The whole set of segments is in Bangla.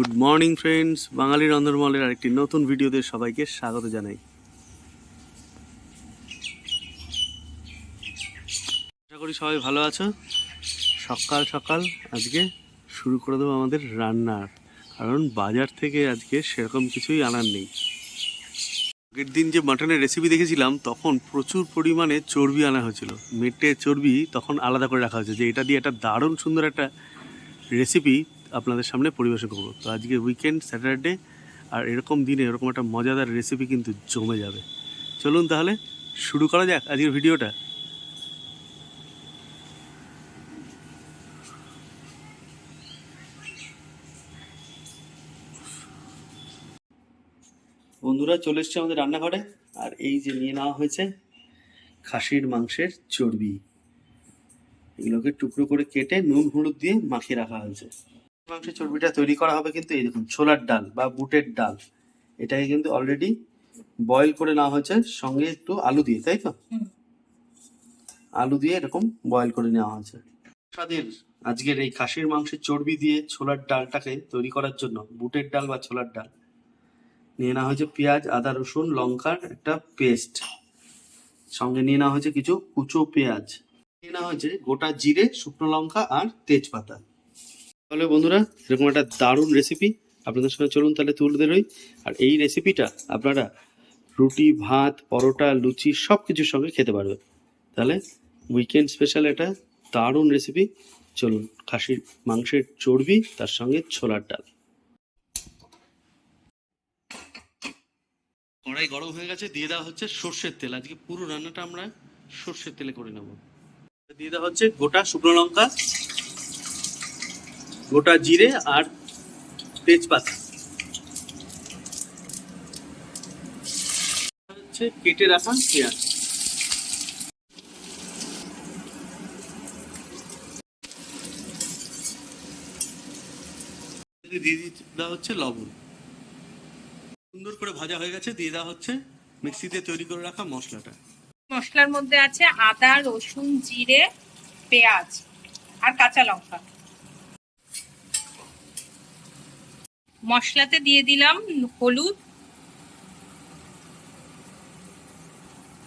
গুড মর্নিং ফ্রেন্ডস বাঙালি রন্ধনমলের আরেকটি নতুন ভিডিওতে সবাইকে স্বাগত জানাই। আশা করি সবাই ভালো আছো। সকাল সকাল আজকে শুরু করে দেবো আমাদের রান্নার, কারণ বাজার থেকে আজকে সেরকম কিছুই আনার নেই। আগের দিন যে মাটনের রেসিপি দেখেছিলাম, তখন প্রচুর পরিমাণে চর্বি আনা হয়েছিল। মেটে চর্বি তখন আলাদা করে রাখা হয়েছে, যে এটা দিয়ে একটা দারুণ সুন্দর একটা রেসিপি আপনাদের সামনে পরিবেশন করব। তো আজকে উইকেন্ড স্যাটারডে আর এরকম দিনে এরকম একটা মজাদার রেসিপি কিন্তু জমে যাবে। চলুন তাহলে শুরু করা যাক আজকের ভিডিওটা। বন্ধুরা, চলে এসছে আমাদের রান্নাঘরে। আর এই যে নিয়ে নেওয়া হয়েছে খাসির মাংসের চর্বি। এগুলোকে টুকরো করে কেটে নুন, হলুদ দিয়ে মাখিয়ে রাখা হয়েছে। মাংসের চর্বিটা তৈরি করা হবে কিন্তু এই দেখুন ছোলার ডাল বা বুটের ডাল। এটাকে কিন্তু অলরেডি বয়েল করে নেওয়া হয়েছে সঙ্গে একটু আলু দিয়ে তাই তো? আলু দিয়ে এরকম বয়েল করে নেওয়া হয়েছে। স্বাদের আজকের এই খাসির মাংসের চর্বি দিয়ে ছোলার ডালটাকে তৈরি করার জন্য বুটের ডাল বা ছোলার ডাল নিয়ে নেওয়া হয়েছে পেঁয়াজ আদা রসুন লঙ্কার একটা পেস্ট সঙ্গে নিয়ে নেওয়া হয়েছে কিছু কুচো পেঁয়াজ। নিয়ে নেওয়া হয়েছে গোটা জিরে শুকনো লঙ্কা আর তেজপাতা। তাহলে বন্ধুরা এরকম একটা দারুণ রেসিপি আপনাদের সঙ্গে চলুন তাহলে তুলে বেরোই আর এই রেসিপিটা আপনারা রুটি, ভাত, পরোটা, লুচি সব কিছুর সঙ্গে খেতে পারবেন। তাহলে উইকেন্ড স্পেশাল একটা দারুণ রেসিপি চলুন, খাসির মাংসের চর্বি, তার সঙ্গে ছোলার ডাল। কড়াই গরম হয়ে গেছে, দিয়ে দেওয়া হচ্ছে সর্ষের তেল। আজকে পুরো রান্নাটা আমরা সর্ষের তেলে করে নেব। দিয়ে দেওয়া হচ্ছে গোটা শুকনো লঙ্কা গোটা জিরে আর তেজপাতা। হচ্ছে কেটে রাখা পেঁয়াজ। দিয়ে দেওয়া হচ্ছে লবণ। সুন্দর করে ভাজা হয়ে গেছে, দিয়ে দেওয়া হচ্ছে মিক্সিতে তৈরি করে রাখা মশলাটা। মশলার মধ্যে আছে আদা, রসুন, জিরে, পেঁয়াজ আর কাঁচা লঙ্কা। মশলাতে দিয়ে দিলাম হলুদ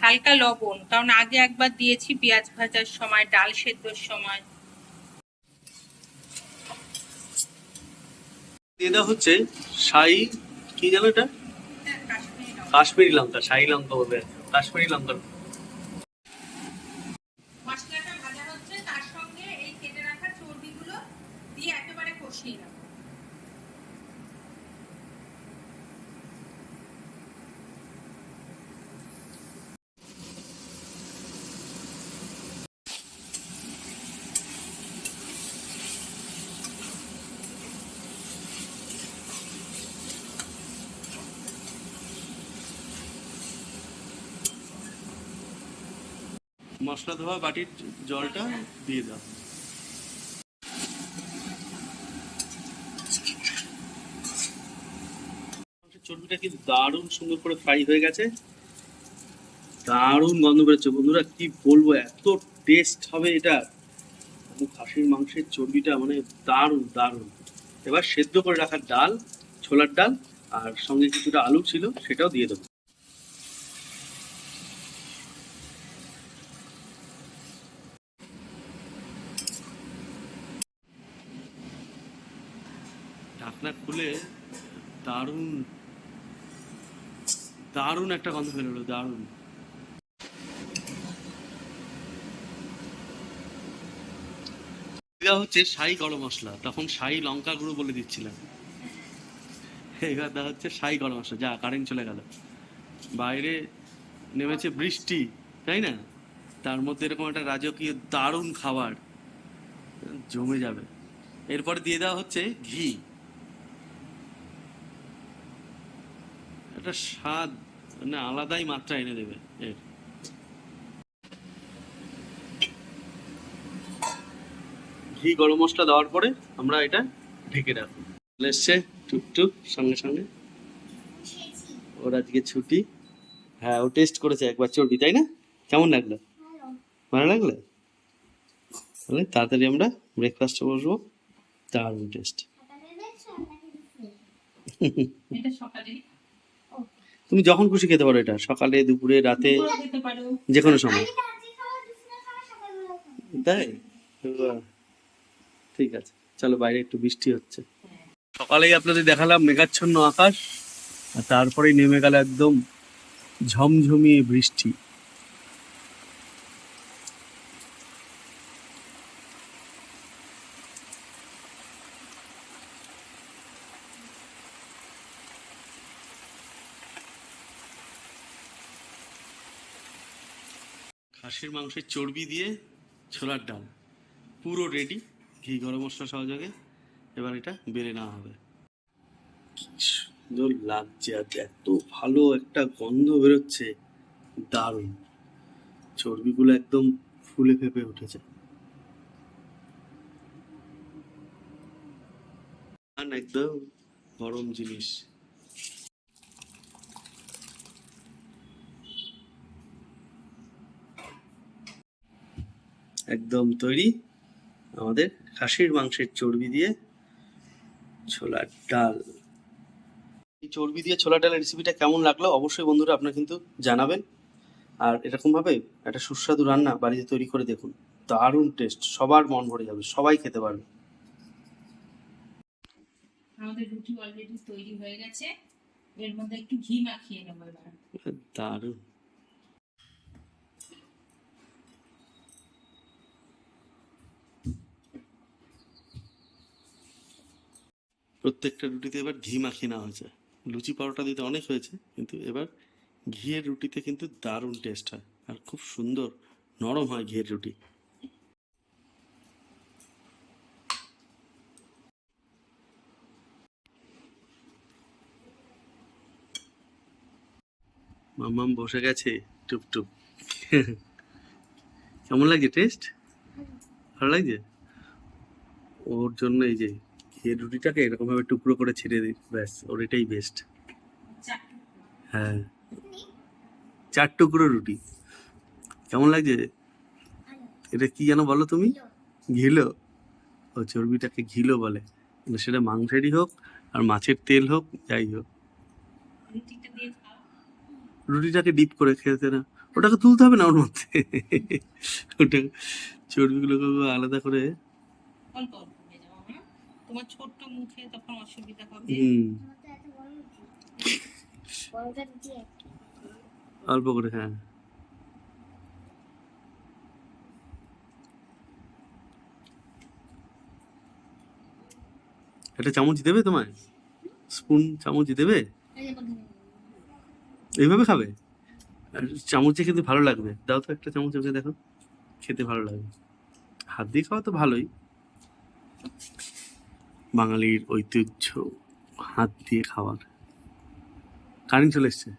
হালকা লবণ কারণ আগে একবার দিয়েছি পেঁয়াজ ভাজার সময় ডাল সেদ্ধর সময়। দিয়ে দেওয়া হচ্ছে শাই কি জানো এটা? কাশ্মীরি লঙ্কা। শাহি লঙ্কা বলবে কাশ্মীরি লঙ্কা মশলাটা ভাজা হচ্ছে তার সঙ্গে এই কেটে রাখা চর্বিগুলো দিয়ে একেবারে কষিয়ে নেব মশলা ধোয়া বাটির জলটা দিয়ে দাও। চর্বিটা কিন্তু দারুণ সুন্দর করে ফ্রাই হয়ে গেছে। দারুণ গন্ধ বেরোচ্ছে। বন্ধুরা, কি বলব, এত টেস্ট হবে এটা। খাসির মাংসের চর্বিটা মানে দারুণ দারুণ। এবার সেদ্ধ করে রাখার ডাল, ছোলার ডাল, আর সঙ্গে কিছুটা আলু ছিল, সেটাও দিয়ে দেবো ঢাকনা খুলে দারুণ। দারুণ একটা গন্ধ বেরোলো দারুণ। দেওয়া হচ্ছে শাহি গরম মশলা, তখন শাহি লঙ্কা গুঁড়ো বলে দিচ্ছিলাম। এবার দেওয়া হচ্ছে শাহি গরম মশলা, যা কারেন্ট চলে গেল। বাইরে নেমেছে বৃষ্টি, তাই না? তার মধ্যে এরকম একটা রাজকীয় দারুণ খাবার, জমে যাবে। এরপরে দিয়ে দেওয়া হচ্ছে ঘি। একটা স্বাদ মানে আলাদাই মাত্রা এনে দেবে এর। ঘি গরম মশলা দেওয়ার পরে আমরা এটা ঢেকে রাখব। চলে এসছে টুকটুক, সঙ্গে সঙ্গে। ওর আজকে ছুটি। হ্যাঁ ও টেস্ট করেছে একবার চর্বি, তাই না? কেমন লাগল? ভালো লাগল? তাহলে তাড়াতাড়ি আমরা ব্রেকফাস্টে বসবো দারুণ টেস্ট এটা সকালে তুমি যখন খুশি খেতে পারো এটা সকালে দুপুরে রাতে যে কোনো সময়। তাই? ঠিক আছে চলো বাইরে একটু বৃষ্টি হচ্ছে। সকালেই আপনাদের দেখালাম মেঘাচ্ছন্ন আকাশ আর তারপরেই নেমে গেল একদম ঝমঝমিয়ে বৃষ্টি। খাসির মাংসের চর্বি দিয়ে ছোলার ডাল। পুরো রেডি ঘি গরম মশলা সহযোগে। এবার এটা বেড়ে নেওয়া হবে। সুন্দর লাগছে আর এত ভালো একটা গন্ধ বেরোচ্ছে। দারুণ। চর্বিগুলো একদম ফুলে ফেপে উঠেছে। একদম গরম জিনিস। একদম তৈরি। আমাদের খাসির মাংসের চর্বি দিয়ে ছোলার ডাল। এই চর্বি দিয়ে ছোলা ডালের রেসিপিটা কেমন লাগল? অবশ্যই বন্ধুরা আপনারা কিন্তু জানাবেন। আর এরকমভাবে একটা সুস্বাদু রান্না বাড়িতে তৈরি করে দেখুন। দারুণ টেস্ট সবার মন ভরে যাবে সবাই খেতে পারবে। আমাদের রুটি অলরেডি তৈরি হয়ে গেছে। এর মধ্যে একটু ঘি মাখিয়ে নেব এবার। দারুণ। প্রত্যেকটা রুটিতে এবার ঘি মাখিয়ে নেওয়া হয়েছে। লুচি পরোটা দিতে অনেক হয়েছে, কিন্তু এবার ঘিয়ের রুটিতে কিন্তু দারুণ টেস্ট হয় আর খুব সুন্দর, নরম হয় ঘিয়ের রুটি। মাম্মাম বসে গেছে, টুপ টুপ। কেমন লাগছে টেস্ট ভালো লাগছে? ওর জন্য এই যে ঘিয়ের রুটিটাকে এরকম ভাবে টুকরো করে ছেড়ে দিই। ব্যাস, ওর এটাই বেস্ট হ্যাঁ। চার টুকরো রুটি। কেমন লাগছে? এটা কি যেন বলো তুমি? ঘিলো। ও, চর্বিটাকে ঘিলো বলে। সেটা মাংসেরই হোক আর মাছের তেল হোক, যাই হোক। দিয়ে রুটিটাকে ডিপ করে খেতে না। ওটাকে তুলতে হবে না ওর মধ্যে? ওটা চর্বিগুলোকে আলাদা করে অল্প অল্প হয়ে যাব হ্যাঁ তোমার ছোট্ট মুখে তখন অসুবিধা হবে? অল্প করে হ্যাঁ। একটা চামচ দেবে তোমায়? স্পুন চামচ দেবে? এইভাবে খাবে? আর চামচে খেতে ভালো লাগবে। দাও তো একটা চামচ দেখো। খেতে ভালো লাগবে হাত দিয়ে খাওয়া তো ভালোই। বাঙালির ঐতিহ্য হাত দিয়ে খাওয়ার। কারেন্ট চলে এসছে।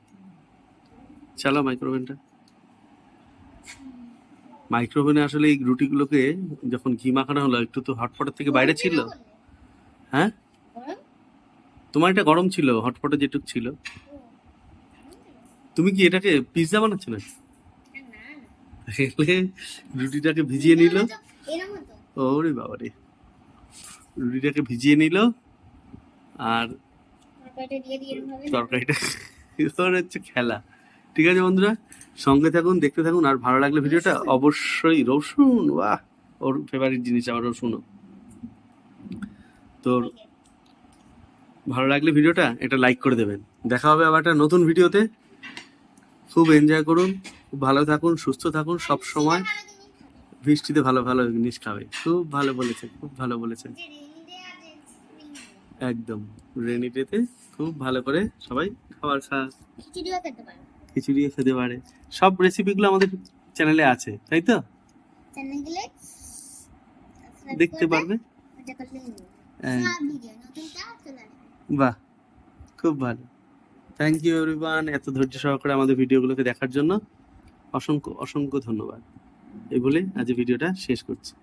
চালাও মাইক্রোওভেনটা। মাইক্রোওভেনে আসলে এই রুটিগুলোকে যখন ঘি মাখানো হলো একটু তো হটপটের থেকে বাইরে ছিল। হ্যাঁ? তোমার এটা গরম ছিল হটপটে যেটুক ছিল। তুমি কি এটাকে পিৎজা বানাচ্ছ না রুটিটাকে ভিজিয়ে নিল। ওরে বাবা রে রুটিটাকে ভিজিয়ে নিল আর তরকারিটা হচ্ছে খেলা। ঠিক আছে বন্ধুরা সঙ্গে থাকুন দেখতে থাকুন আর ভালো লাগলে ভিডিওটা অবশ্যই। রসুন বাহ ওর ফেভারিট জিনিস আমার রসুনও। তোর ভালো লাগলে ভিডিওটা এটা লাইক করে দেবেন। দেখা হবে আবার একটা নতুন ভিডিওতে। খুব এনজয় করুন খুব ভালো থাকুন সুস্থ থাকুন সব সময় বৃষ্টিতে ভালো ভালো জিনিস খাবে। খুব ভালো বলেছেন খুব ভালো বলেছে একদম রেনি ডেতে খুব ভালো করে সবাই খাবার খা খিচুড়িও খেতে পারো। খিচুড়িও খেতে পারে। সব রেসিপিগুলো আমাদের চ্যানেলে আছে তাই তো? চ্যানেল দেখতে পারবে? হ্যাঁ, বাহ খুব ভালো। থ্যাংক ইউ এভরিওয়ান এত ধৈর্য সহকারে আমাদের ভিডিওগুলোকে দেখার জন্য অসংখ্য অসংখ্য ধন্যবাদ। এই বলে আজ ভিডিওটা শেষ করছি।